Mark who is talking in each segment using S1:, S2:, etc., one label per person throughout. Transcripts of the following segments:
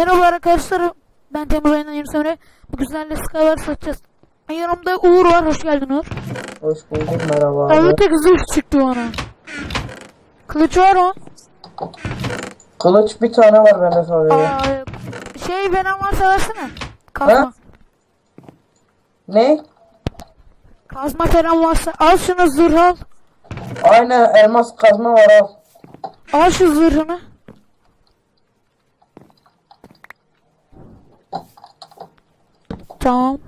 S1: Merhaba arkadaşlar. Ben Temur Aynen Yunus Emre. Bu güzelle Skylar satacağız. Yanımda Uğur var. Hoş geldin Uğur.
S2: Hoş bulduk merhaba abi.
S1: Evet tek zırh çıktı bana. Kılıç var mı?
S2: Kılıç bir tane var bende sadece.
S1: Aa, şey Venom varsa versene. Kazma.
S2: Ha? Ne?
S1: Kazma falan varsa. Al şunu zırh al.
S2: Aynen elmas kazma var al.
S1: Al şu zırhını. Tamam.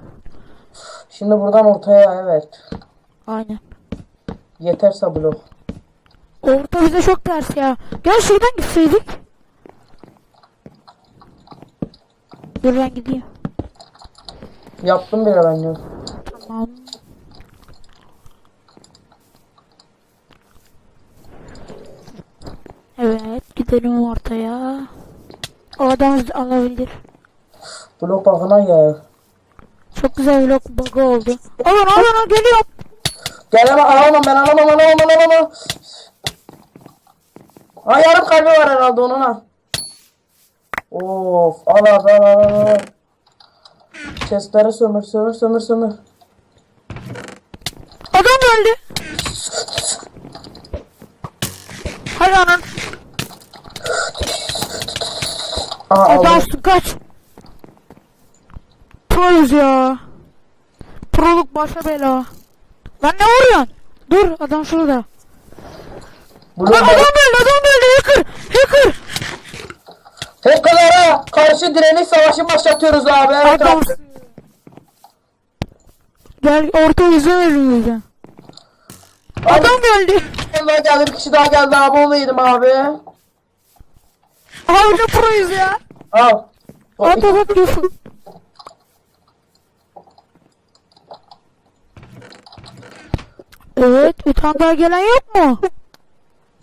S2: Şimdi buradan ortaya evet.
S1: Aynen.
S2: Yeterse blok.
S1: Orta bize çok ters ya. Gel şuradan gitseydik. Dur ben gideyim.
S2: Yaptım bile ben ya.
S1: Tamam. Evet gidelim ortaya. O adam alabilir.
S2: Blok bakına ya.
S1: Çok güzel blok bug oldu. Alın alın al geliyorum.
S2: Gelemem alamam ben alamam alamam alamam. Ha yarım kalbi var herhalde onun ha. Of al al al al al. Chestleri sömür sömür sömür sömür.
S1: Adam öldü. Hay anan.
S2: Aha aldım.
S1: Adamsın kaç. Proyuz ya. Proluk başa bela. Lan ne vuruyorsun? Dur adam şurada. Lan adam öldü adam öldü hacker. Hacker.
S2: Hackerlara karşı direniş savaşı başlatıyoruz abi. Evet abi.
S1: Adamsın. Gel orta yüzü veriyor. Adam geldi.
S2: Daha geldi bir kişi daha geldi abi onu yedim abi.
S1: Abi ne proyuz ya.
S2: Al.
S1: At at at diyorsun. Evet bir tane daha gelen yok mu?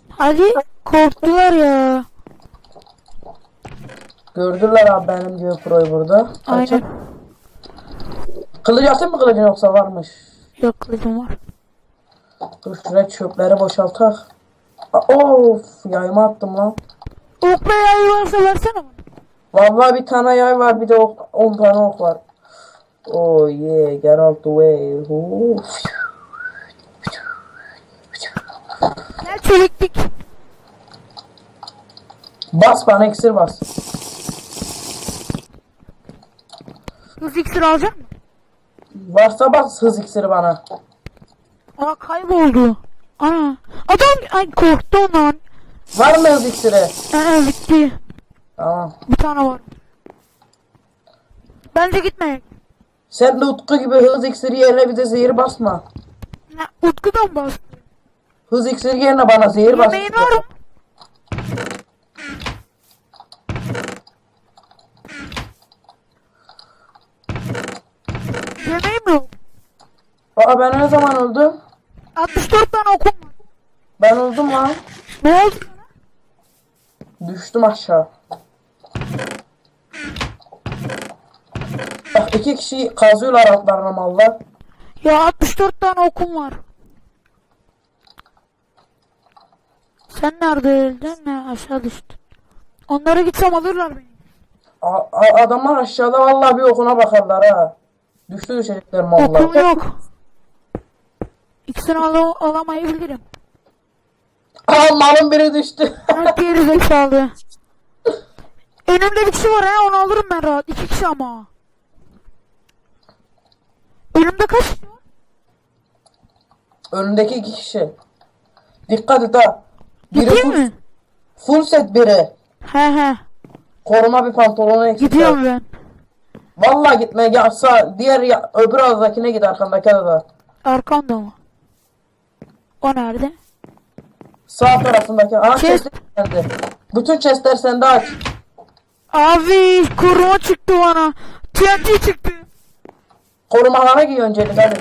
S1: Hadi korktular ya.
S2: Gördüler abi benim gibi proyu burada.
S1: Aynen.
S2: Kılıç atayım mı kılıcın yoksa varmış.
S1: Yok kılıcım var.
S2: Dur şuraya çöpleri boşaltak. Of yayma attım lan.
S1: Ok ve yay varsa versene bana.
S2: Vallahi bir tane yay var bir de ok, 10 tane ok var. Oh yeah get out the way. Of.
S1: Gel çeliklik.
S2: Bas bana iksir bas.
S1: Hız iksir alacak mı?
S2: Varsa bas hız iksiri bana.
S1: Aa kayboldu. Ana. Adam ay korktu ondan.
S2: Var mı hız iksiri?
S1: Ee, bitti.
S2: Tamam.
S1: Bir tane var. Bence gitme.
S2: Sen de Utku gibi hız iksiri yerine bize zehir basma.
S1: Ne, Utku'dan bas.
S2: Hız iksiri yerine bana zehir bas.
S1: Yemeğin var mı? Yemeğim yok.
S2: Aa ben ne zaman öldüm?
S1: 64 tane okum var.
S2: Ben öldüm lan.
S1: Ne oldu?
S2: Düştüm aşağı. Bak iki kişi kazıyorlar altlarına mallar.
S1: Ya 64 tane okum var. Sen nerede öldün? Ne aşağı düştün. Onlara gitsem alırlar beni.
S2: A- a- adamlar aşağıda vallahi bir okuna bakarlar ha. Düştü düşecekler mallar.
S1: Okum yok. İkisini al alamayabilirim.
S2: Aa malın biri düştü.
S1: Evet diğeri zekalı. Önümde bir kişi var ha onu alırım ben rahat. İki kişi ama. Önümde kaç kişi var?
S2: Önündeki iki kişi. Dikkat et ha. Biri
S1: Gideyim
S2: full,
S1: mi?
S2: full set biri.
S1: He he.
S2: Koruma bir pantolonu eksik.
S1: Gidiyorum ben.
S2: Vallahi gitme ya sağ diğer ya, öbür ağızdakine git arkandaki da.
S1: Arkamda mı? O nerede?
S2: Sağ tarafındaki. Aa
S1: Chest.
S2: chest geldi. Bütün chestler sende aç.
S1: Abi koruma çıktı bana. TNT çıktı.
S2: Korumalara giy öncelik hadi.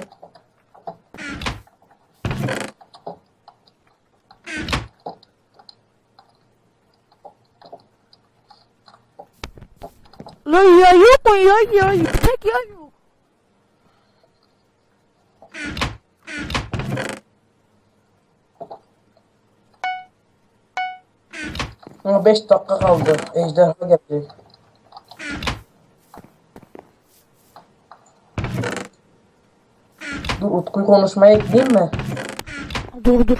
S1: Lan ya yok mu ya ya yüksek ya yok.
S2: Ama 5 dakika kaldı. Ejderha geldi. Dur Utku'yu konuşmaya ekleyeyim mi?
S1: Dur dur.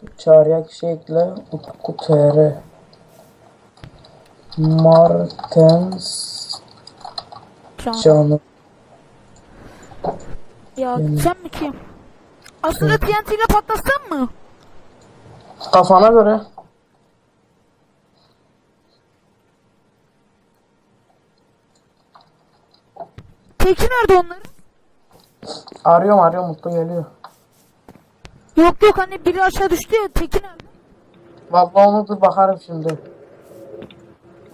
S1: Dur
S2: çağrıya kişi şey ekle. Utku TR. Martens
S1: Can.
S2: canım.
S1: Ya sen mi kim? Aslında TNT ile patlatsan mı?
S2: Kafana göre.
S1: Teki nerede onların?
S2: Arıyorum arıyorum Utku geliyor.
S1: Yok yok hani biri aşağı düştü ya Teki nerede?
S2: Vallahi onu dur bakarım şimdi.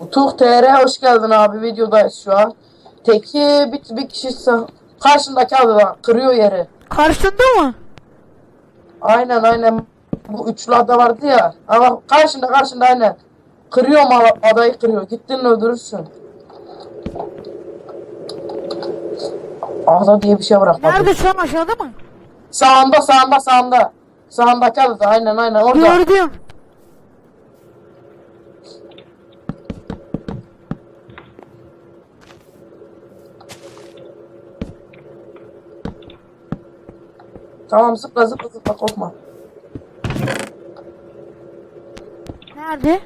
S2: Utku TR hoş geldin abi videodayız şu an. Teki bir, bir kişi karşındaki adam kırıyor yeri.
S1: Karşında mı?
S2: Aynen aynen. Bu üçlü ada vardı ya. Ama karşında karşında aynen. Kırıyor mal adayı kırıyor. Gittin öldürürsün. Ada diye bir şey bırakmadı.
S1: Nerede şu an aşağıda mı?
S2: Sağında sağında sağında. Sağındaki ada aynen aynen orada.
S1: Gördüm.
S2: Tamam zıpla zıpla zıpla korkma.
S1: Nerede?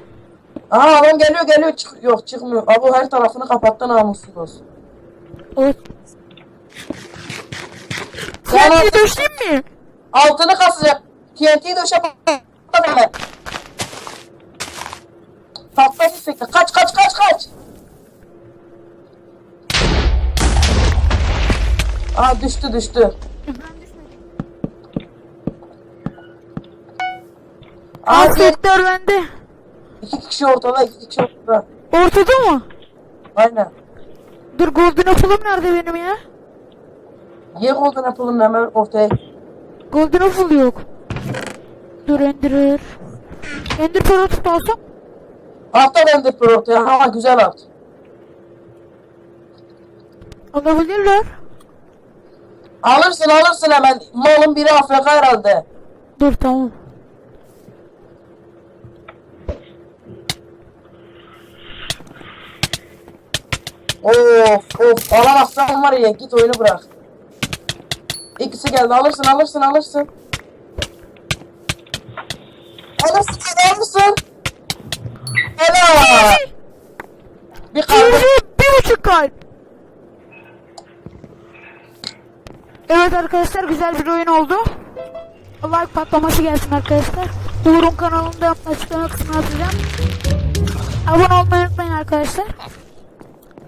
S2: Aha adam geliyor geliyor çık yok çıkmıyor. Abu her tarafını kapattı namussuz.
S1: O
S2: Sonra
S1: TNT düştün mi?
S2: altını kasacak. TNT'yi döşe patladı. Patladı sürekli. Kaç kaç kaç kaç. Aa düştü düştü. Abi
S1: sektör bende.
S2: iki kişi ortada iki kişi ortada.
S1: Ortada mı?
S2: Aynen.
S1: Dur Golden Apple'ım nerede benim ya?
S2: Ye Golden Apple'ın hemen ortaya.
S1: Golden Apple yok. Dur Enderer. Ender alsam.
S2: At da Ender Pearl ortaya. Ama güzel at.
S1: Alabilirler.
S2: Alırsın alırsın hemen. Malın biri AFK herhalde.
S1: Dur tamam.
S2: Of of alamazsan var ya git oyunu bırak. İkisi geldi alırsın alırsın alırsın. Alırsın alırsın. Helal. Bir kaldı.
S1: Bir buçuk kalp. Evet arkadaşlar güzel bir oyun oldu. Like patlaması gelsin arkadaşlar. Uğur'un kanalında açıklama kısmına atacağım. Abone olmayı unutmayın arkadaşlar.